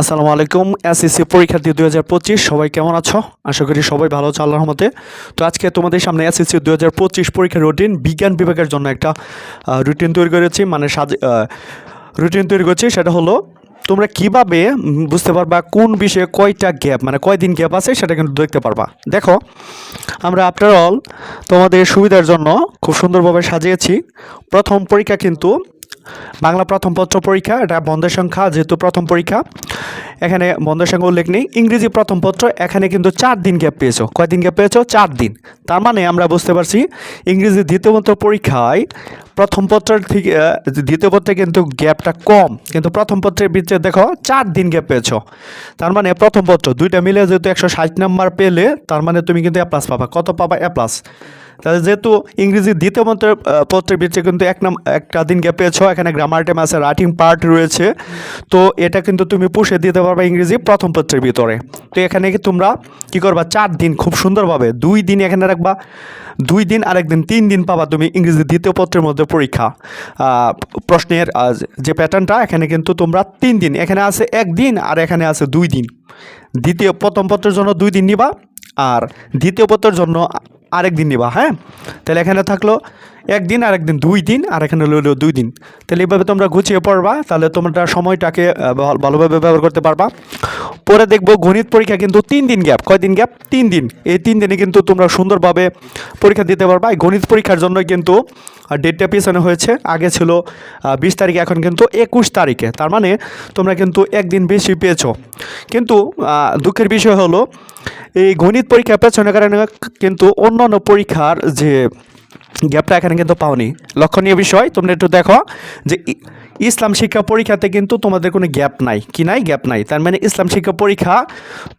আসসালামু আলাইকুম, এসএসসি পরীক্ষার্থী দুই হাজার পঁচিশ, সবাই কেমন আছো? আশা করি সবাই ভালো আছো, আল্লাহর রহমতে। তো আজকে তোমাদের সামনে এসএসসি দুই হাজার পঁচিশ পরীক্ষার রুটিন বিজ্ঞান বিভাগের জন্য একটা রুটিন তৈরি করেছি মানে সাজ রুটিন তৈরি করছি, সেটা হলো, তোমরা কীভাবে বুঝতে পারবা কোন বিষয়ে কয়টা গ্যাপ মানে কয়দিন গ্যাপ আছে, সেটা কিন্তু দেখতে পারবা। দেখো, আমরা আফটার অল তোমাদের সুবিধার জন্য খুব সুন্দরভাবে সাজিয়েছি। প্রথম পরীক্ষা কিন্তু বাংলা প্রথম পত্র পরীক্ষা, এটা বন্ধের সংখ্যা, যেহেতু প্রথম পরীক্ষা। এখানে বন্ধের সংখ্যা উল্লেখ নেই। ইংরেজি প্রথম পত্র, এখানে কিন্তু চার দিন গ্যাপ পেয়েছ। কয়দিন গ্যাপ পেয়েছ? চার দিন। তার মানে আমরা বুঝতে পারছি, ইংরেজি দ্বিতীয় পত্র পরীক্ষায় প্রথম পত্রের থেকে দ্বিতীয় পত্রে কিন্তু গ্যাপটা কম। কিন্তু প্রথম পত্রের বিচ্ছে দেখো, চার দিন গ্যাপ পেয়েছ। তার মানে প্রথম পত্র, দুইটা মিলে যেহেতু একশো ষাট নাম্বার পেলে, তার মানে তুমি কিন্তু এ প্লাস পাবা। কত পাবা এ প্লাস তাহলে যেহেতু ইংরেজি দ্বিতীয় পত্রের পত্রের ভিতরে কিন্তু এক নাম, একটা দিন গ্যাপ পেয়েছ, এখানে গ্রামার টাইম আছে রাইটিং পার্ট রয়েছে। তো এটা কিন্তু তুমি পুষে দিতে পারবে ইংরেজি প্রথম পত্রের ভিতরে। তো এখানে কি তোমরা কি করবা? চার দিন খুব সুন্দরভাবে, দুই দিন এখানে রাখবা, দুই দিন, আরেক দিন, তিন দিন পাবা তুমি ইংরেজি দ্বিতীয় পত্রের মধ্যে পরীক্ষা। প্রশ্নের যে প্যাটার্নটা এখানে কিন্তু তোমরা তিন দিন, এখানে আছে এক দিন আর এখানে আছে দুই দিন। দ্বিতীয়, প্রথম পত্রের জন্য দুই দিন নিবা, আর দ্বিতীয় পত্রের জন্য আরেক দিন নিবা হ্যাঁ? তাহলে এখানে থাকল একদিন আর একদিন দুই দিন, আর এখানে রইল দুই দিন। তাহলে এইভাবে তোমরা গুছিয়ে পড়বা, তাহলে তোমরা সময়টাকে ভালোভাবে ব্যবহার করতে পারবা। পরে দেখব গণিত পরীক্ষা কিন্তু তিন দিন গ্যাপ। কয়দিন গ্যাপ? তিন দিন। এই তিন দিনে কিন্তু তোমরা সুন্দরভাবে পরীক্ষা দিতে পারবা। এই গণিত পরীক্ষার জন্য কিন্তু ডেটটা পিছনে হয়েছে। আগে ছিল বিশ তারিখে, এখন কিন্তু একুশ তারিখে। তার মানে তোমরা কিন্তু একদিন বেশি পেয়েছ। কিন্তু দুঃখের বিষয় হলো এই গণিত পরীক্ষা পেছনে কারণে কিন্তু অন্যান্য পরীক্ষার যে গ্যাপটা এখানে কিন্তু পাওনি। লক্ষণীয় বিষয়, তোমরা একটু দেখো যে ইসলাম শিক্ষা পরীক্ষাতে কিন্তু তোমাদের কোনো গ্যাপ নাই। কি নাই? গ্যাপ নাই। তার মানে ইসলাম শিক্ষা পরীক্ষা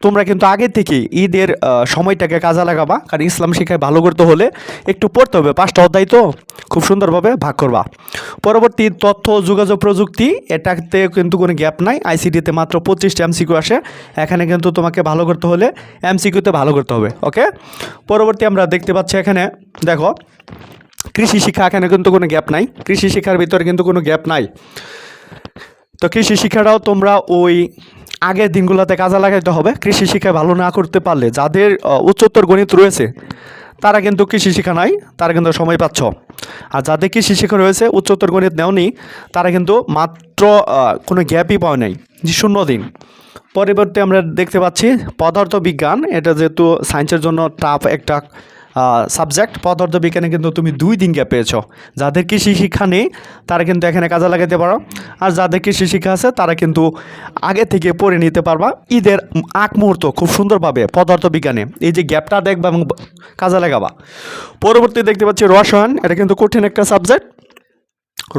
তোমরা কিন্তু আগে থেকে ঈদের সময়টাকে কাজে লাগাবা। কারণ ইসলাম শিক্ষায় ভালো করতে হলে একটু পড়তে হবে। পাঁচটা অধ্যায় তো খুব সুন্দরভাবে ভাগ করবা। পরবর্তী তথ্য, যোগাযোগ, প্রযুক্তি, এটাতে কিন্তু কোনো গ্যাপ নাই। আইসিডিতে মাত্র পঁচিশটা এমসিকিউ আসে। এখানে কিন্তু তোমাকে ভালো করতে হলে এমসিকিউতে ভালো করতে হবে। ওকে পরবর্তী আমরা দেখতে পাচ্ছি এখানে, দেখো কৃষি শিক্ষা এখানে কিন্তু কোনো গ্যাপ নাই। কৃষি শিক্ষার ভিতরে কিন্তু কোনো গ্যাপ নাই। তো কৃষি শিক্ষাটাও তোমরা ওই আগের দিনগুলোতে কাজে লাগাইতে হবে। কৃষি শিক্ষা ভালো না করতে পারলে, যাদের উচ্চতর গণিত রয়েছে, তারা কিন্তু কৃষি শিক্ষা নাই, তারা কিন্তু সময় পাচ্ছ। আর যাদের কৃষি শিক্ষা রয়েছে, উচ্চতর গণিত নেওনি, তারা কিন্তু মাত্র কোনো গ্যাপই পাওয়া নাই, যে শূন্য দিন। পরবর্তী আমরা দেখতে পাচ্ছি পদার্থ বিজ্ঞান এটা যেহেতু সায়েন্সের জন্য টাফ একটা সাবজেক্ট পদার্থ বিজ্ঞানে কিন্তু তুমি দুই দিন গ্যাপ পেয়েছ। যাদের কৃষি শিক্ষা নেই, তারা কিন্তু এখানে কাজে লাগাতে পারো। আর যাদের কৃষি শিক্ষা আছে, তারা কিন্তু আগে থেকে পড়ে নিতে পারবা। ঈদের আগ মুহূর্ত খুব সুন্দরভাবে পদার্থ বিজ্ঞানে এই যে গ্যাপটা দেখবা এবং কাজে লাগাবা। পরবর্তী দেখতে পাচ্ছি রসায়ন, এটা কিন্তু কঠিন একটা সাবজেক্ট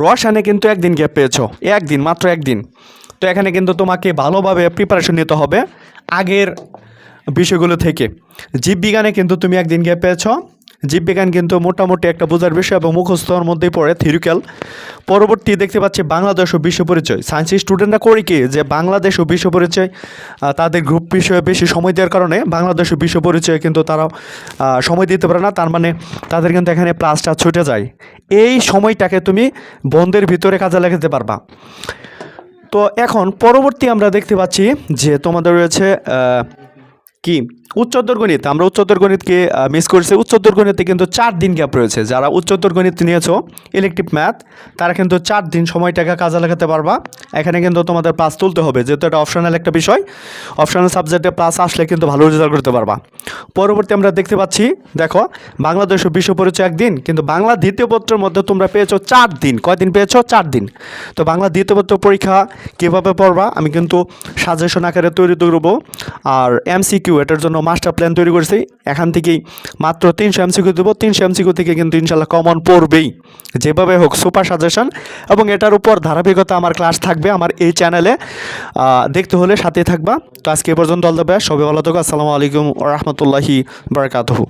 রসায়নে কিন্তু একদিন গ্যাপ পেয়েছ, একদিন, মাত্র একদিন। তো এখানে কিন্তু তোমাকে ভালোভাবে প্রিপারেশন নিতে হবে। আগের বিষয়গুলো থেকে। জীববিজ্ঞানে কিন্তু তুমি একদিন গিয়ে পেয়েছ। জীববিজ্ঞান কিন্তু মোটামুটি একটা বোঝার বিষয় এবং মুখস্থর মধ্যেই পড়ে থিরিক্যাল পরবর্তী দেখতে পাচ্ছি বাংলাদেশ ও বিশ্ব পরিচয়। সায়েন্স স্টুডেন্টরা করে কি যে বাংলাদেশ ও বিশ্ব পরিচয় তাদের গ্রুপ বিষয়ে বেশি সময় দেওয়ার কারণে বাংলাদেশ ও বিশ্ব পরিচয় কিন্তু তারা সময় দিতে পারে না, তার মানে তাদের কিন্তু এখানে প্লাসটা ছুটে যায়। এই সময়টাকে তুমি বন্ধের ভিতরে কাজে লাগাতে পারবা। তো এখন পরবর্তী আমরা দেখতে পাচ্ছি যে তোমাদের রয়েছে কি? উচ্চতর গণিত আমরা উচ্চতর গণিতকে মিস করেছি। উচ্চতর গণিতে কিন্তু চার দিন গ্যাপ রয়েছে। যারা উচ্চতর গণিত নিয়েছো ইলেকট্রিক ম্যাথ তারা কিন্তু চার দিন সময়টাকে কাজে লাগাতে পারবা। এখানে কিন্তু তোমাদের প্লাস তুলতে হবে। যেহেতু এটা অপশনাল একটা বিষয় অপশনাল সাবজেক্টে প্লাস আসলে কিন্তু ভালো রেজাল্ট করতে পারবা। পরবর্তী আমরা দেখতে পাচ্ছি, দেখো, বাংলাদেশ বিশ্ব পরিচয় একদিন, কিন্তু বাংলা দ্বিতীয় পত্রের মধ্যে তোমরা পেয়েছ চার দিন। কয়দিন পেয়েছ? চার দিন। তো বাংলা দ্বিতীয় পত্র পরীক্ষা কীভাবে পড়বা? আমি কিন্তু সাজেশন আকারে তৈরি করব। আর এমসিকিউ এটার জন্য মাস্টার প্ল্যান তৈরি করেছি। এখান থেকেই মাত্র তিনশো এমসিকিউ দেবো। তিনশো এমসিকিউ থেকে কিন্তু ইনশাল্লাহ কমন পড়বেই। যেভাবে হোক সুপার সাজেশন এবং এটার উপর ধারাবাহিকতা আমার ক্লাস থাকবে আমার এই চ্যানেলে দেখতে হলে সাথে থাকবা। তো আজকে এ পর্যন্ত অল দেবে সবাই ভালো থাকো। আসসালামু আলাইকুম রহমতুল্লাহি বারকাতহু।